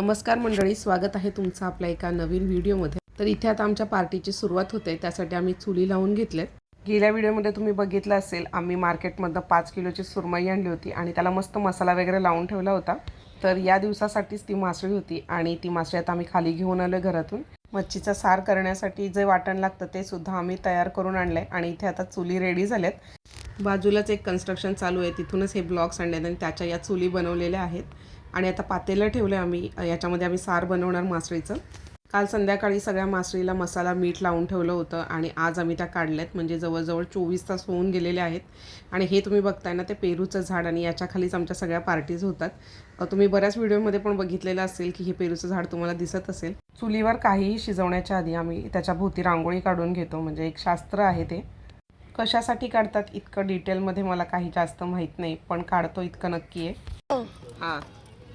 नमस्कार मंडळी स्वागत आहे तुमचं आपल्या एका नवीन व्हिडिओमध्ये. तर इथे आता आमच्या पार्टीची सुरुवात होते त्यासाठी आम्ही चुली लावून घेतलेत. गेल्या व्हिडिओमध्ये तुम्ही बघितलं असेल आम्ही मार्केटमधनं पाच किलोची सुरमई आणली होती आणि त्याला मस्त मसाला वगैरे लावून ठेवला होता. तर या दिवसासाठीच ती मासळी होती आणि ती मासळी आता आम्ही खाली घेऊन आलो घरातून. मच्छीचा सार करण्यासाठी जे वाटण लागतं ते सुद्धा आम्ही तयार करून आणलंय आणि इथे आता चुली रेडी झाल्यात. बाजूलाच एक कन्स्ट्रक्शन चालू आहे तिथूनच हे ब्लॉक्स आणले आणि त्याच्या या चुली बनवलेल्या आहेत. आणि आता पातेलं ठेवलं आम्ही. याच्यामध्ये आम्ही सार बनवणार मासळीचं. काल संध्याकाळी सगळ्या मासळीला मसाला मीठ लावून ठेवलं होतं आणि आज आम्ही त्या काढल्यात. म्हणजे जवळजवळ चोवीस तास होऊन गेलेले आहेत. आणि हे तुम्ही बघताय ना ते पेरूचं झाड आणि याच्या खालीच आमच्या सगळ्या पार्टीज होतात. तुम्ही बऱ्याच व्हिडिओमध्ये पण बघितलेलं असेल की हे पेरूचं झाड तुम्हाला दिसत असेल. चुलीवर काहीही शिजवण्याच्या आधी आम्ही त्याच्या भोवती रांगोळी काढून घेतो. म्हणजे एक शास्त्र आहे ते. कशासाठी काढतात इतकं डिटेलमध्ये मला काही जास्त माहीत नाही पण काढतो इतकं नक्की आहे. हां.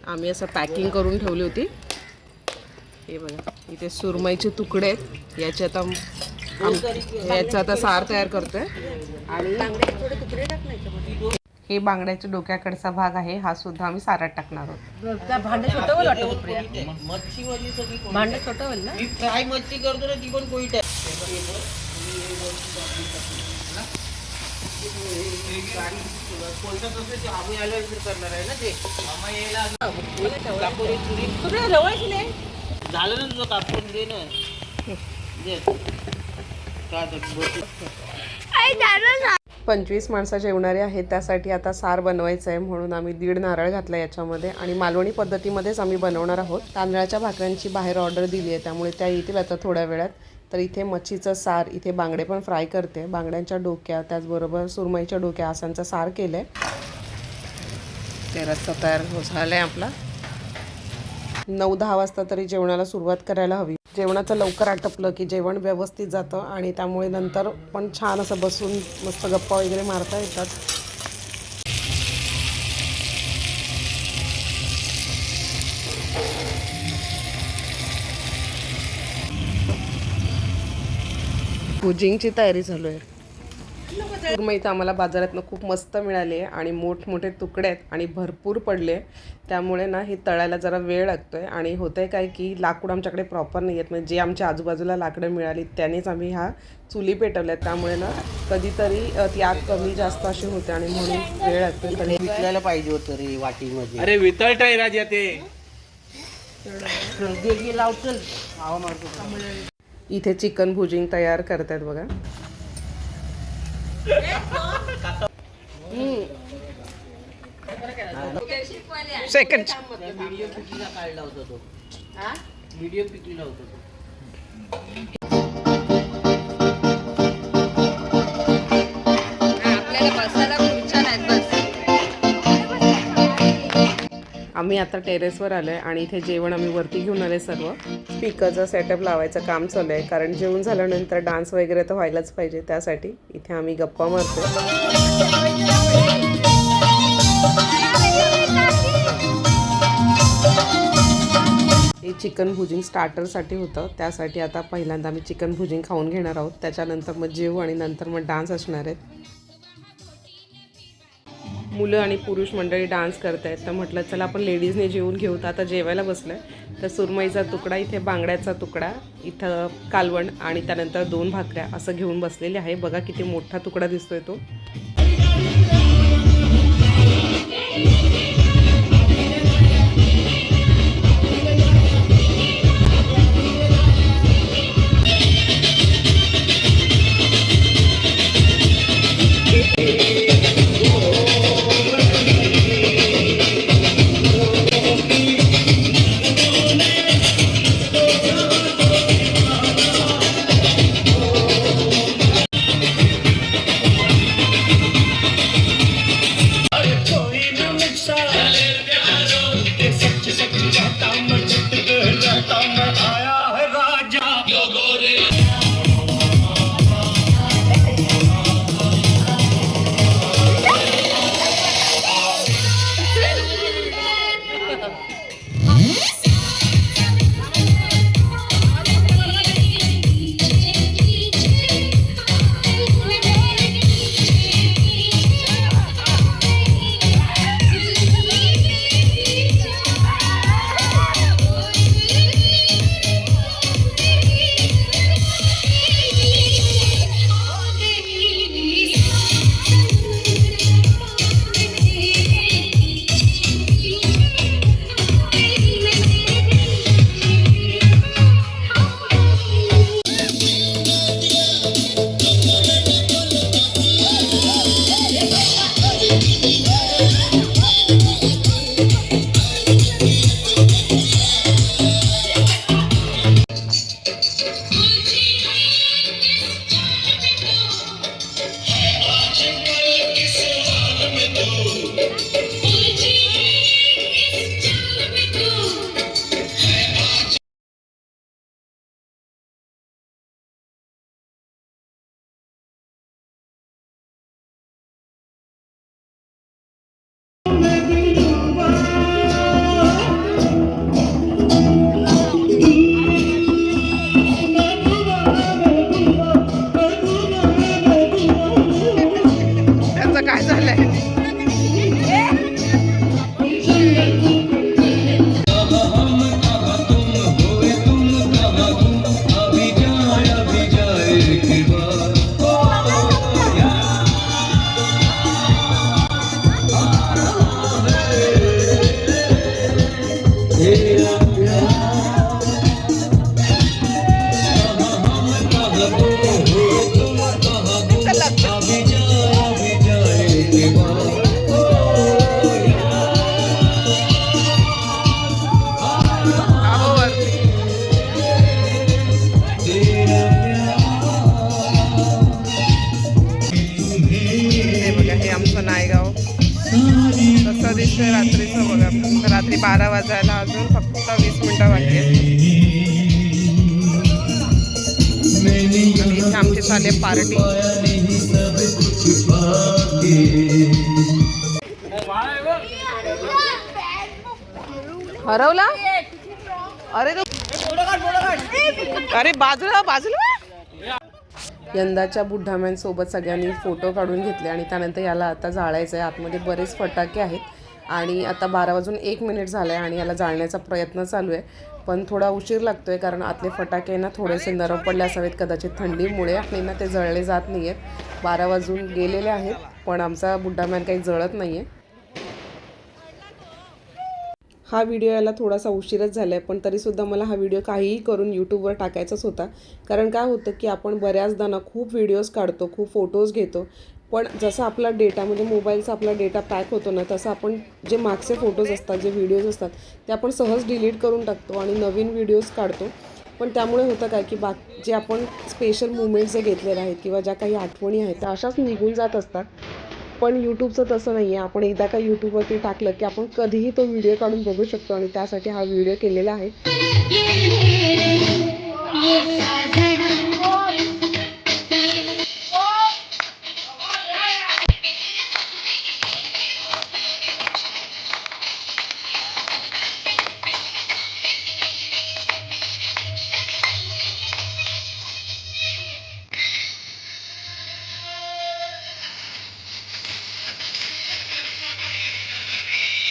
आम्ही असं पॅकिंग करून ठेवली होती. हे बघा इथे सुरमईचे तुकडे आहेत. याचे आता याचा आता सार तयार करतोय. आणि हे बांगड्याच्या डोक्याकडचा भाग आहे हा सुद्धा आम्ही सारात टाकणार आहोत. त्या भांडे छोटं वाटतं कोण- भांडे छोटं होईल ना मच्छी करतो ना ती पण ते आम्ही करणार आहे? ना ते झालं ना तुझं कापून दे ना. पंचवीस माणसं जेवणारे आहेत त्यासाठी आता सार बनवायचं आहे म्हणून आम्ही दीड नारळ घातला याच्यामध्ये आणि मालवणी पद्धतीमध्येच आम्ही बनवणार आहोत. तांदळाच्या भाकऱ्यांची बाहेर ऑर्डर दिली आहे त्यामुळे त्या येतील आता थोड्या वेळात. तर इथे मच्छीचं सार इथे बांगडे पण फ्राय करते. बांगड्यांच्या डोक्या त्याचबरोबर सुरमईच्या डोक्या आसांचा सार केलं आहे ते रस्ता तयार हो झाला आहे आपला. नऊ दहा वाजता तरी जेवणाला सुरुवात करायला हवी. जेवणाचं लवकर आटपलं की जेवण व्यवस्थित जातं आणि त्यामुळे नंतर पण छान असं बसून मस्त गप्पा वगैरे मारता येतात. भुजिंगची तयारी चालू आहे. सुरमई तर आम्हाला बाजारातनं खूप मस्त मिळाली आहे आणि मोठमोठे तुकडे आहेत आणि भरपूर पडले त्यामुळे ना हे तळायला जरा वेळ लागतोय आणि होतंय काय की लाकूड आमच्याकडे प्रॉपर नाही आहेत. म्हणजे जे आमच्या आजूबाजूला लाकडं मिळाली त्यानेच आम्ही ह्या चुली पेटवल्यात. त्यामुळे ना कधीतरी ती आग कमी जास्त अशी होते आणि म्हणून वेळ हे विकल्याला पाहिजे होतं रे वाटीमध्ये. अरे वितळत आहे राजा ते. मारतो इथे चिकन भुजिंग तयार करतात बघा. सेकंड व्हिडिओ पिकलीला होता तो. व्हिडिओ पिकलीला होता तो. आम्ही आता टेरेसवर आलो आहे आणि इथे जेवण आम्ही वरती घेऊन आले सर्व. स्पीकरचं सेटअप लावायचं काम चालू आहे कारण जेवण झाल्यानंतर डान्स वगैरे तर व्हायलाच पाहिजे त्यासाठी. इथे आम्ही गप्पा मारतो हे चिकन भुजिंग स्टार्टरसाठी होतं. त्यासाठी आता पहिल्यांदा आम्ही चिकन भुजिंग खाऊन घेणार आहोत. त्याच्यानंतर मग जेवू आणि नंतर मग डान्स असणार आहेत. मुलं आणि पुरुष मंडळी डान्स करत आहेत तर म्हटलं चला आपण लेडीजने जेवून घेऊ. तर आता जेवायला बसलं आहे तर सुरमईचा तुकडा इथे बांगड्याचा तुकडा इथं कालवण आणि त्यानंतर दोन भाकऱ्या असं घेऊन बसलेले आहे. बघा किती मोठा तुकडा दिसतोय तो. बारा वाजायला अजून फक्त वीस मिनिटं बाकी आहेत. आणि आमची पार्टी. हरवला? अरे तो अरे बाजूला बाजूला? यंदाच्या बुड्ढाम्यांसोबत सगळ्यांनी फोटो काढून घेतले आणि त्यानंतर याला आता जाळायचं आहे आतमध्ये बरेच फटाके आहेत. आणि आता बारा वाजून एक मिनिट झालं आहे आणि याला जाळण्याचा प्रयत्न चालू आहे. पण थोडा उशीर लागतो आहे कारण आतले फटाके ना थोडेसे नरम पडले असावेत कदाचित थंडीमुळे. आणि ना ते जळले जात नाही आहेत बारा वाजून गेलेले आहेत पण आमचा बुड्ढामॅन काही जळत नाही आहे हा व्हिडिओ याला थोडासा उशीरच झाला आहे पण तरीसुद्धा मला हा व्हिडिओ काहीही करून यूट्यूबवर टाकायचाच होता. कारण काय होतं की आपण बऱ्याचदा ना खूप व्हिडिओज काढतो खूप फोटोज घेतो. पण जसं आपला डेटा म्हणजे मोबाईलचा आपला डेटा पॅक होतो ना तसं आपण जे मागचे फोटोज असतात जे व्हिडिओज असतात ते आपण सहज डिलीट करून टाकतो आणि नवीन व्हिडिओज काढतो. पण त्यामुळे होतं काय की बाक जे आपण स्पेशल मुमेंट्स जे घेतलेले आहेत किंवा ज्या काही आठवणी आहेत त्या अशाच निघून जात असतात. पण यूट्यूबचं तसं नाही आहे आपण एकदा का यूट्यूबवरती टाकलं की आपण कधीही तो व्हिडिओ काढून बघू शकतो आणि त्यासाठी हा व्हिडिओ केलेला आहे.